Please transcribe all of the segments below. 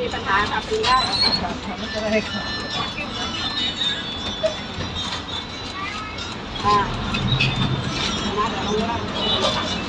มีปัญหาค่ะปีได้ไม่เป็นไรค่ะอ่ามาเดี๋ยวลงล่า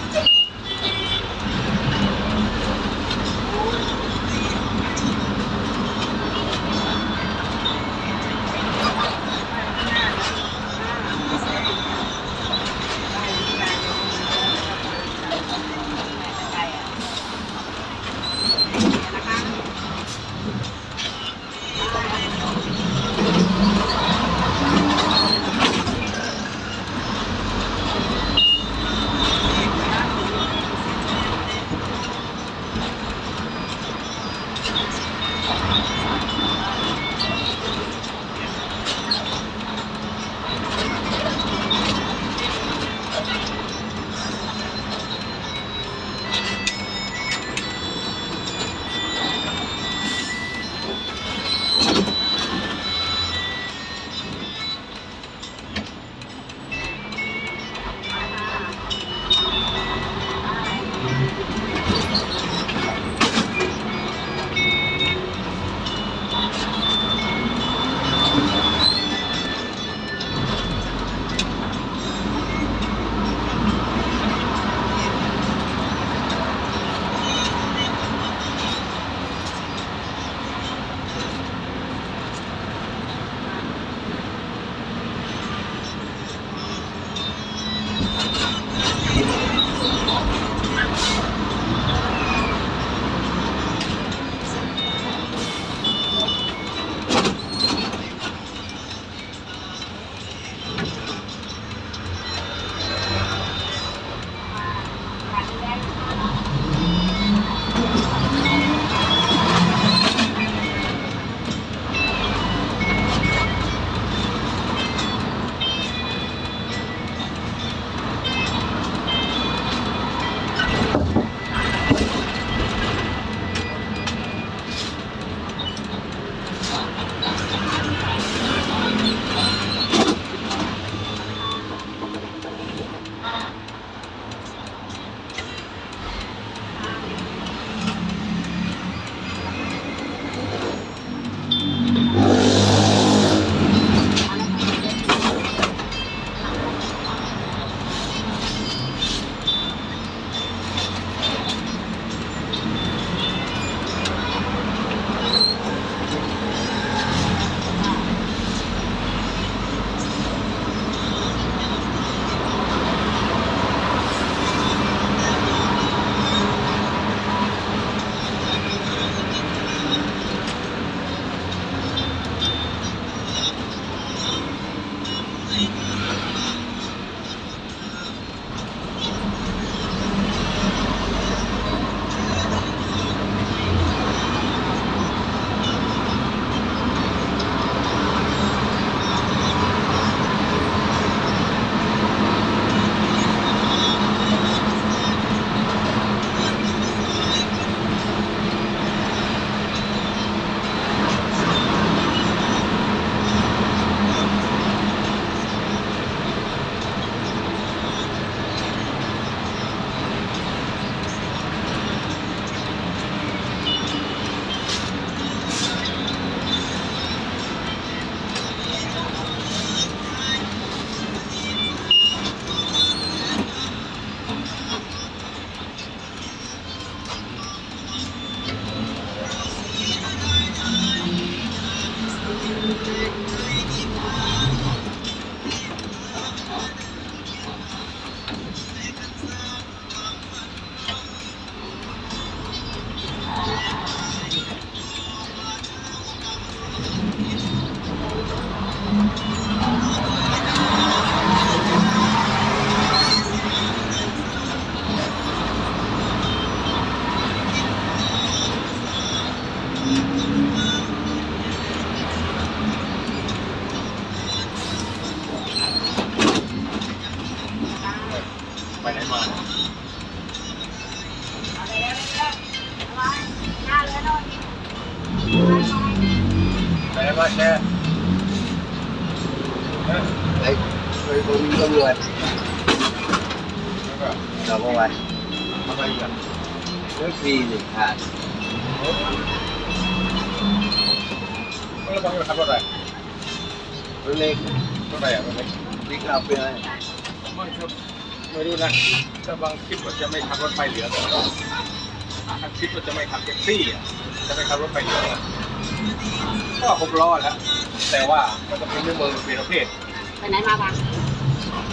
งไไม่ครับไม่รู้นะถ้าบางคิดว่าจะไม่ขับรถไฟเหลืองถ้าคิดว่าจะไม่ขับแท็กซี่อะจะไม่ขับรถไฟเหลืองอะก็หกล้อแล้วแต่ว่ามันจะเป็นเรื่องเมืองเป็นประเภทไปไหนมาบ้าง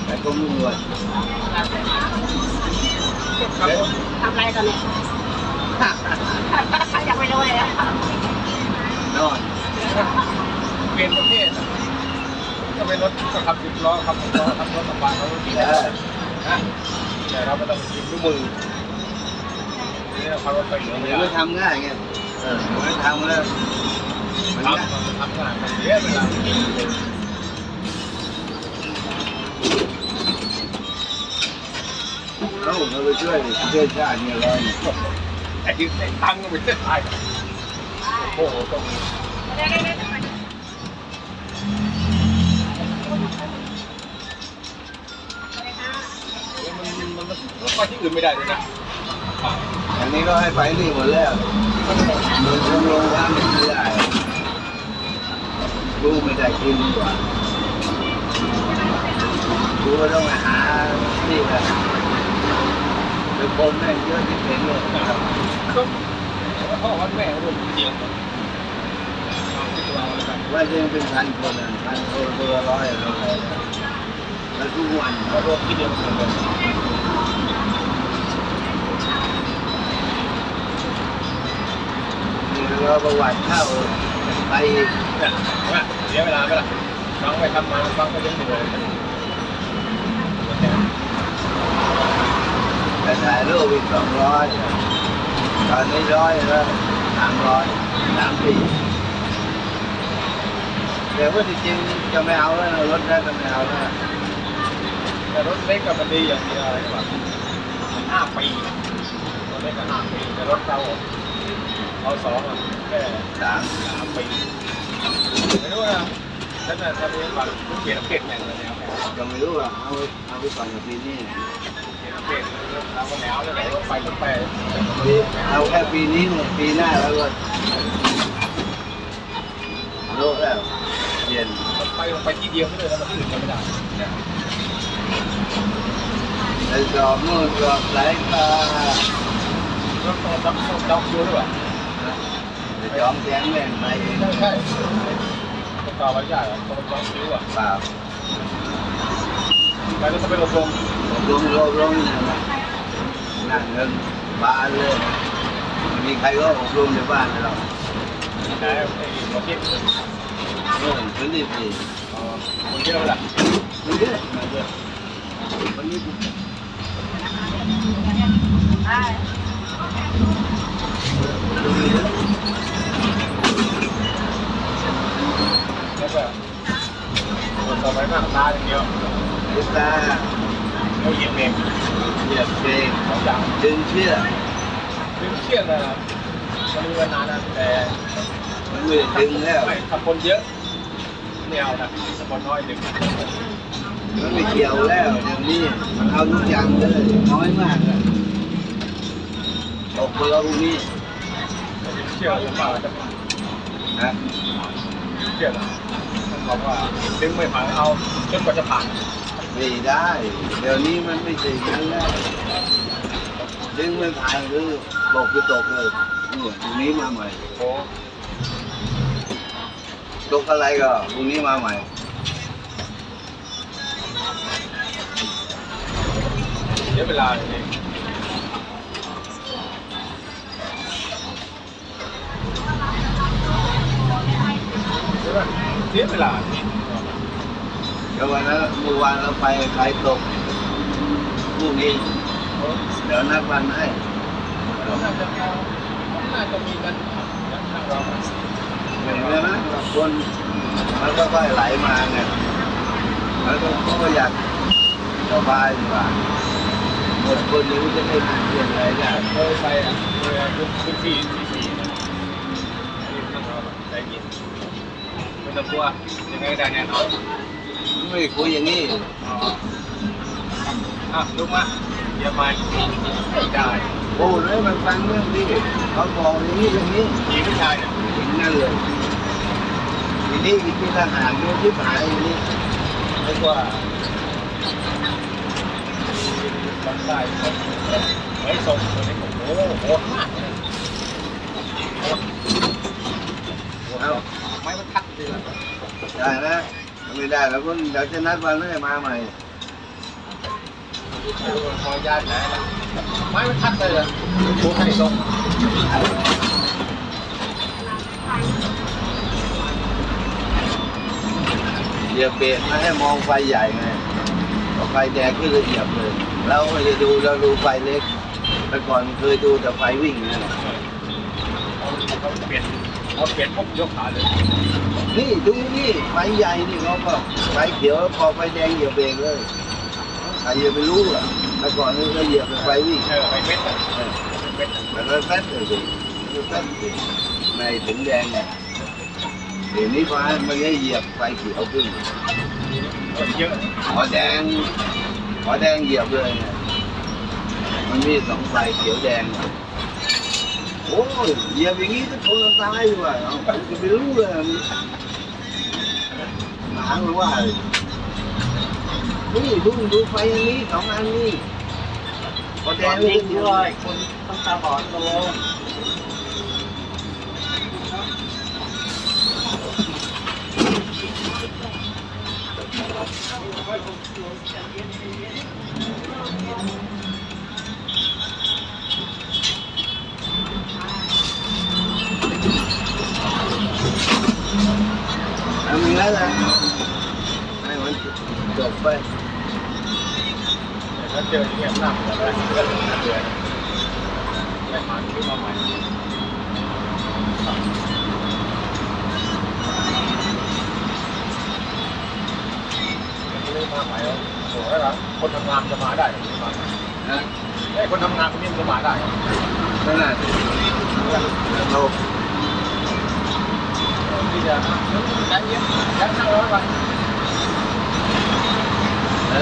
แต่ก็มุ่งรวยขับรถทำอะไรตอนนี้ยังไม่รู้เลยอะนอนเป็นประเภทอะ ก็เป็นรถก็ขับสิบล้อขับหกล้อขับรถกระบะขับรถกี่แล้ล้อนะแต่เราไม่ต้องยิงด้วยมือนี่เราขับรถไฟเหลือเดี๋ไม่ได้ทำง่ายไงเออมันทำแล้วมันทำง่ายทำงานมันเสียเวลาเราเราไปช่วยประเทศชาติเนี่ยร้อยเนี่ยแต่ยืนใส่ตังค์ก็ไม่ได้โอ้โหต้อง มันมันมันไฟที่อื่นไม่ได้เลยนะอันนี้ก็ให้ไปนี่หมดแล้วมันคงลงว่าไม่ได้กูไม่ได้กินดีกว่ากูก็ต้องไปหาที่แหละเป็นคนแม่งเยอะที่เป็นเลยก็พ่อวัดแม่รวมเตียงเราอะ ว่าจะเป็นพันคนอะพันคนตัวละร้อยอะไรแล้วทุกวันเรารวมที่เดียวกันเลยนี่เราประวัติเข้าไปเนี่ยว่าเสียเวลาไปละน้งไปทำมาฟังก็ยังเหนื่อยไปถ่ายรูปอีกสองร้อยตอนนี้ร้อยแล้วสามร้อยสามปี แต่ว่าจริงๆจะไม่เอาแล้วนะรถแรกก็ไม่เอาแล้วแต่รถเล็กกับมันดีอย่างเดียวอะไรแบบห้าปีรถเล็กก็ห้าปีแต่รถเราเอาสองอะแค่สามสามปีไม่รู้นะฉันน่ะถ้าเป็นแบบเปลี่ยนเพศแม่งเลยแนวแนวก็ไม่รู้อะเอาเอาไปก่อนกับปีนี้เปลี่ยนเพศเราก็แนวเลยรถไฟรถไปเอาแค่ปีนี้เนี่ยปีหน้าแล้วก็โลกแล้ว เย็นรถไฟรถไฟที่เดียวไม่เลยแล้วมันที่อื่นก็ไม่ได้แล้วสอบนู่นสอบไหลตารถต้องต้องต้องต้องดูด้วยจะจองแจ้งแม่งไปเองใช่ใช่ต้องต่อวันใหญ่ต้องต้องซื้ออะเปล่าไปรถจะไปอบรมลงลงลงเนี่ยนะนั่งเงินบานเลยไม่มีใครก็อบรมในบ้านเราแต่ไอ้ประเทศเออพื้นที่สี่คนเยอะแหละมันเยอะมันเยอะมันนี่แล้วก็คน ต่อไปหน้าตาอย่างเดียวลิตาเราเหยียบเองเหยียบเบรกสองอย่างดึงเชือกดึงเชือกนะมันมีเวลานานนะแต่มันไม่ได้ดึงแล้วไม่ขับคนเยอะ แนวนะขับคนน้อยดึงมันไม่เกี่ยวแล้วเดี๋ยวนี้มันเอาทุกอย่างเลยน้อยมากเลยตกคนละพวกนี้ดึงเชือกลำบากจะนะเชือกบอกว่าดึงไม่ผ่านเอาจนกว่าจะผ่านไม่ได้ เดี๋ยวนี้มันไม่ใช่อย่างนั้นแล้วดึงไม่ผ่านคือบกคือตกเลยนี่พรุ่งนี้มาใหม่ โอ้ตกอะไรก็พรุ่งนี้มาใหม่เสียเวลาจริงใช่ไหมเสียเวลาแล้ววันนั้นเมื่อวานเราไปใครตกพรุ่งนี้เดี๋ยวนัดวันให้น่าจะน่าจะมีกันอย่างทางเรา เห็นไหมนะคนมันก็ค่อยไหลมาไงแล้วก็เขาก็อยากสบายดีกว่าหมดคนนี้จะได้เปลี่ยนอะไรได้เคยไปอะเคยพื้นที่ที่สี่นะนี่ต้องใจเย็นไม่ต้องกลัวยังไงได้แน่นอนไม่คุยอย่างนี้อะลุกมาเยอะมาไม่ได้โอ้เลยมันฟังเรื่องที่เขาบอกอย่างนี้อย่างนี้มีผู้ชายเนี่ยอย่างนั้นเลยทีนี้อีกที่ทหารดูที่หายอย่างนี้เรียกว่าบางได้คนเฮ้ยส่งตัวนี้ผมโอ้โหหดมากเลยโหดโหดเอาไม้บรรทัดเลยนะได้นะไม่ได้แล้วคนเดี๋ยวจะนัดวันให้วมาใหม่ไม่รู้ว่าขออนุญาตไหนล่ะไม้บรรทัดเลยล่ะโอ้ให้ส่ง เหยียบเบรกมาให้มองไฟใหญ่ไงพอไฟแดงขึ้นเลยเหยียบเลยเราก็จะดูเราดูไฟเล็กแต่ก่อนเคยดูแต่ไฟวิ่งนะเขาเปลี่ยนเขาเปลี่ยนปุ๊บยกขาเลยนี่ดูนี่ไฟใหญ่นี่เขาก็ไฟเขียวพอไฟแดงเหยียบเบรกเลยใครจะไปรู้ล่ะแต่ก่อนนี่ก็เหยียบเป็นไฟวิ่งเออไปเม็ดอะเม็ดอะมันก็แฟดเลยสิมันแฟดสิในถึงแดงเนี่ย เดี๋ยวนี้ฟ้ามันก็เหยียบไฟเขียวขึ้นคนเยอะขอแดงขอแดงเหยียบเลยเนี่ยมันมีสองไฟเขียวแดงโอ้ยเหยียบอย่างนี้ก็ชนกันตายว่ะเอาจะไปรู้เลยหมามันว่าเลยนี่ดูดูไฟอันนี้สองอันนี้พอแดงนี่ก็เหยียบเลยคนต้องตาบอดโต ทำอย่างนั้นแหละให้มันจบไป ถ้าเจอเงียบนั่งอะไรก็เดือนไม่มาขึ้นมาใหม่ไม่ได้มาใหม่แล้วโอ้โหแล้ว คนทำงานจะมาได้นะไอ้คนทำงานคนนี้มันจะมาได้นั่นแหละเราที่จะใจเย็นยันนั่งรถไป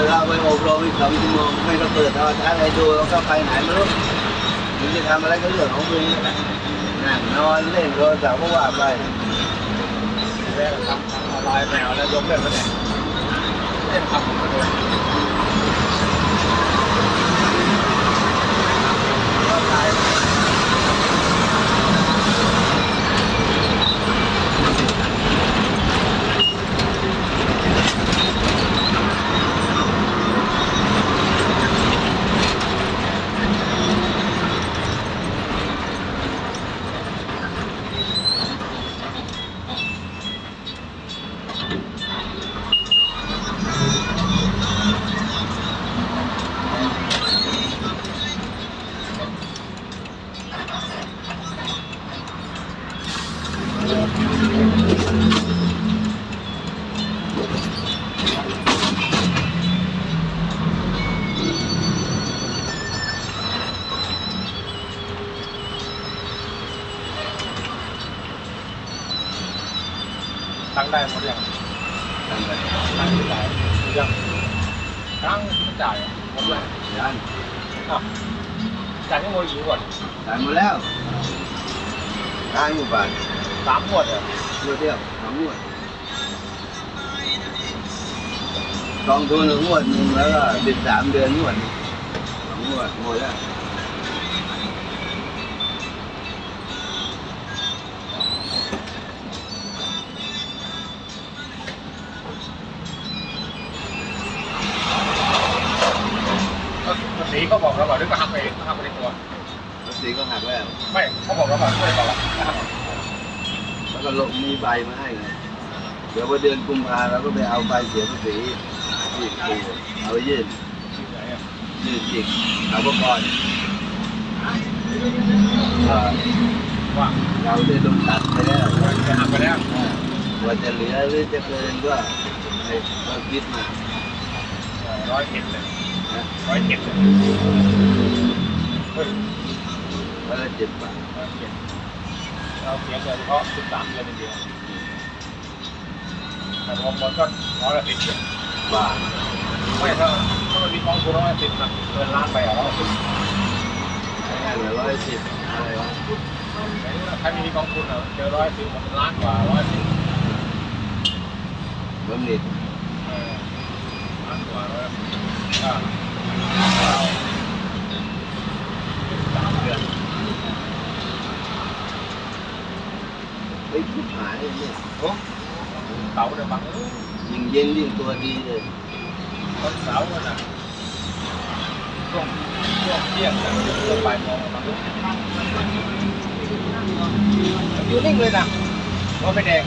เราไปอบรมอีกสองชั่วโมงไม่ต้องเปิดโทรทัศน์อะไรดูเราก็ไปไหนไม่รู้มึงจะทำอะไรก็เรื่องของมึงนั่งนอนเล่นโทรศัพท์ก็ว่าไปแม่ทำทำออนไลน์แมวแล้วยกเลิกไปเนี่ยเล่นทำผมก็เลยออนไลน์ ตั้งได้หมดยัง ทำไป ตั้งที่จ่ายยังตั้งที่จ่ายหมดเลย ยัน อ้าว จ่ายที่โมดีก่อนทำหมดแล้วทางอยู่บ้านสามงวดอะงวดเดียวสองงวดกองทุนหนึ่งงวดหนึ่งแล้วก็สิบสามเดือนงวดหนึ่งสองงวดหมดแล้ว ใบมาให้ไงเดี๋ยวพอเดือนกุมภาเราก็ไปเอาใบเสียภาษีที่ครูเอาไปยื่นยื่นจิกเอาพก่อนเอ่อว่าเราได้ลงตัดไปแล้วจะหักไปแล้วว่าจะเหลือหรือจะเกินก็ให้เราคิดมาร้อยเอ็ดเลยร้อยเอ็ดเลยเฮ้ยวันะเจ็ดบาทร้อยเอ็ด เราเสียเงินเฉพาะสิบสามเดือนเดียวแต่รวมหมดก็ร้อยละสิบบาทไม่ถ้าถ้ามันมีกองทุนร้อยสิบนะเงินล้านไปอะร้อยสิบได้เหลือร้อยสิบอะไรวะใครไม่มีกองทุนอะเจอร้อยสิบมันล้านกว่าร้อยสิบบะหมี่เออล้านกว่าร้อยอ่าสามเดือน ไอ้ผู้หายเนี่ยโอ้เสาเดี๋ยวบังเออยิ่งเย็นยิ่งตัวดีเลยต้นเสาเนี่ยนะช่วงช่วงเที่ยงนะช่วงบ่ายโมงบังเอออยู่นิ่งเลยนะรถไฟแดง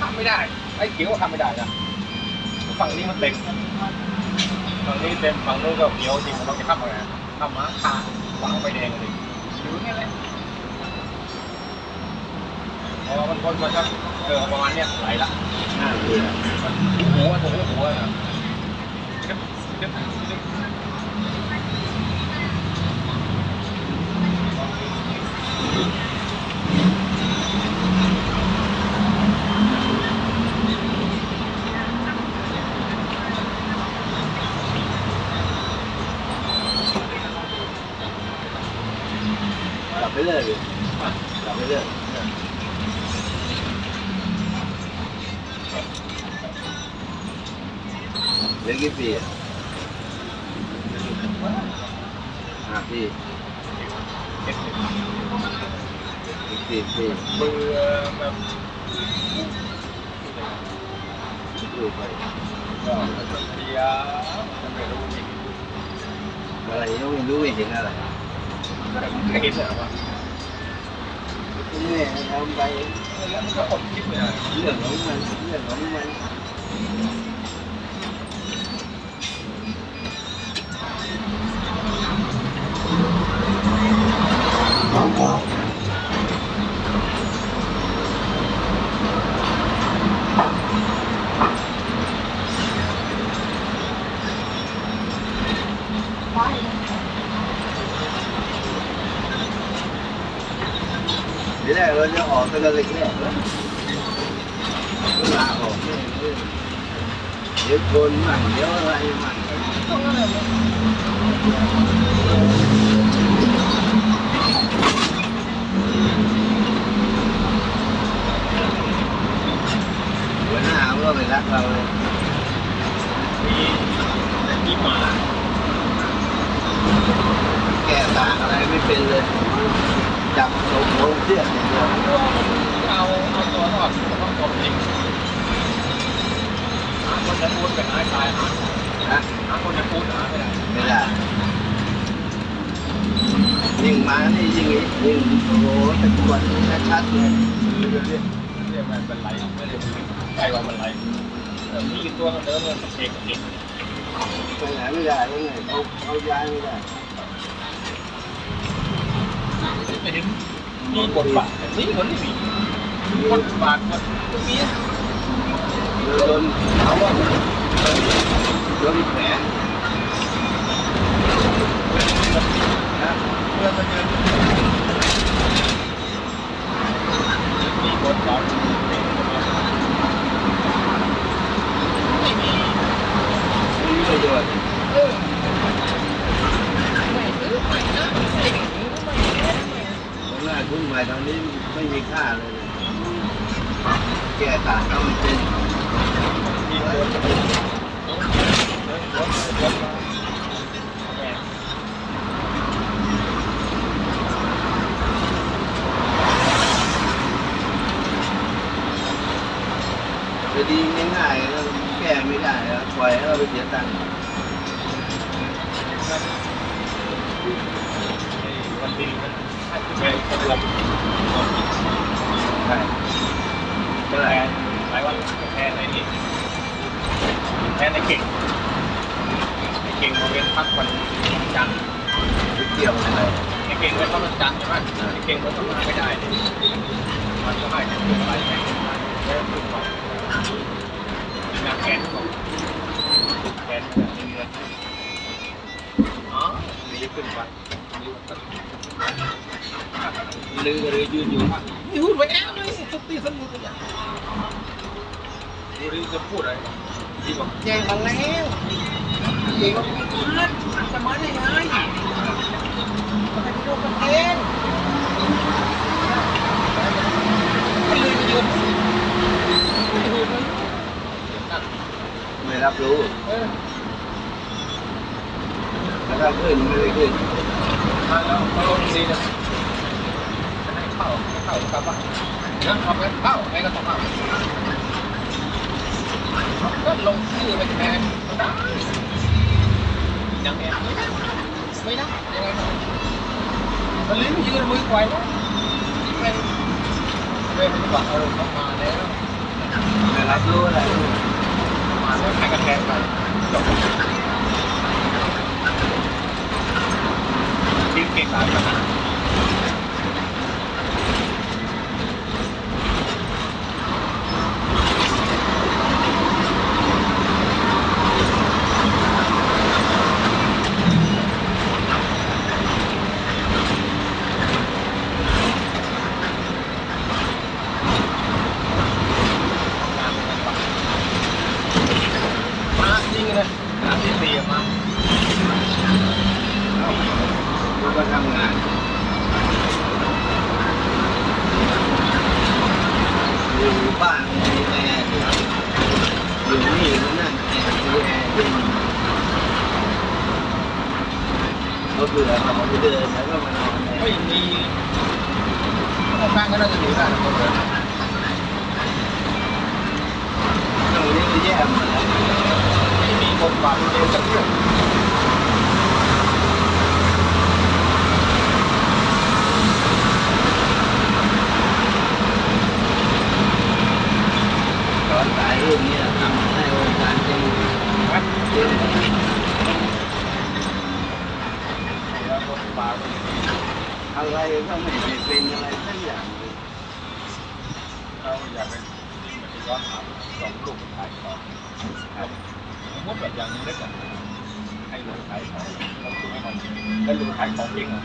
ทำไม่ได้ไอ้เขียวทำไม่ได้นะฝั่งนี้มันเต็มฝั่งนี้เต็มฝั่งนู้นก็เขียวจริงมันต้องจะข้ามมาไงข้ามมาคาฝั่งไฟแดงเลยอยู่นี่แหละ พอมันคนมันก็เจอประมาณเนี้ยไหลละห้าเดือนมันหัวหัวหัวนะเจ็บเจ็บเจ็บกลับไปเลยดิกลับไปเลย เหลือกี่ปีอะห้าปีเจ็บเจ็บอีกสี่ปีเบื่อแบบอยู่ไปก็เสียจะไม่รู้จริงอะไรยังไม่รู้ไม่เห็นอะไรแต่มันก็เห็นแหละว่านี่ทำไปแล้วมันก็อดคิดไม่ได้เรื่องของมันเรื่องของมัน แรกเราจะออกตั้งแต่เล็กๆแล้วลาออกเนี่ยเดี๋ยวชนมั่งเดี๋ยวอะไรมั่งต้องอะไรเนี่ยหัวหน้าเขาก็ไม่รักเราเลยมีมีหมาแก้ต่างอะไรไม่เป็นเลย จับตกลงเชือกอย่างเดียวเอาเอาตัวรอดต้องตบจริงหาคนจะพูดเป็นนายตายหานะหาคนจะพูดหาไม่ได้ไม่ได้ยิ่งมานี่ยิ่งยิ่งโอ้โหตะกวนชัดๆเลยคือเรียกเรียกมันเป็นไหลไม่ได้ใจว่ามันไหลมีตัวกันเดิมเลยเอกเอกไปไหนไม่ได้ยังไงเขาเขาย้ายไม่ได้ ไม่ถึงมีบทบาทนี่คนที่มีบทบาทมันมีโดนเขาว่าโดนแผลนะเพื่อนมันเดินมีบทบาทไม่มีไม่มีประโยชน์เอ ตอนแรกคุณใหม่ตอนนี้ไม่มีค่าเลย แก้ต่างต้องเป็นจะดีง่ายๆแล้วแก้ไม่ได้แล้วปล่อยให้เราไปเสียตังค์วันดีนะ เป็นคนลำใช่แพ้หลายวันแพ้ในนี้แพ้ในเก่งในเก่งมาเว้นพักวันจันทร์ไปเกี่ยวอะไรในเก่งเว้นพักวันจันทร์ใช่ไหมในเก่งมันทำงานไม่ได้มันก็ให้เป็นอะไรแข่แล้วทุกวันงานแขนของแขนเงินอ๋อนี่ขึ้นวัน ลือหรือยืนอยู่ยืนไปแอบเลยสุดที่สนุกอย่างดูดิจะพูดอะไรดีบอกแจ้ง มาแล้วเองก็ไม่ทันะมาได้ไงมันเลยไปยืนไม่ยืนเลยไม่รับรู้เออแล้วถ้าขึ้นไม่ได้ขึ้นมาแล้วมาลงซีนะให้เข้าให้เข้ากลับบ้านนะเอาไปเข้าให้ก็ต้องเข้าก็ลงชื่อไปแทนได้ยังแอบไม่ได้ไม่ได้ยังไงก็มันลิ้นยืนมือไกวนะเป็นเป็นว่าเออเขามาแล้วรับรู้อะไรมาแล้วให้กันแทนไปจบ ทิ้งเก่งหลายขนาด งานเป็นปักมาจริงเลยงานที่สี่มา ลูกก็ทำงานอยู่บ้านมีแอร์อยู่นี่มันนั่งแอร์ มีแอร์ที่เขาเบื่อเขาไปเดินแล้วก็มานอนในไม่มีข้างก็น่าจะอยู่ได้นะคนเดียวตรงนี้แย่หมดแล้วไม่มีบทบาทเดียวจะเรื่องตอนสายรุ่นนี้ อะไรก็ไม่ได้เป็นอะไรสักอย่างเลยเราอยากเป็นมันจะย้อนถามสองลูกขายของสมมติแบบอย่างนี้ได้ก่อนให้ลูกขายของแล้วลูให้มันแล้วลูกขายของจริงอะ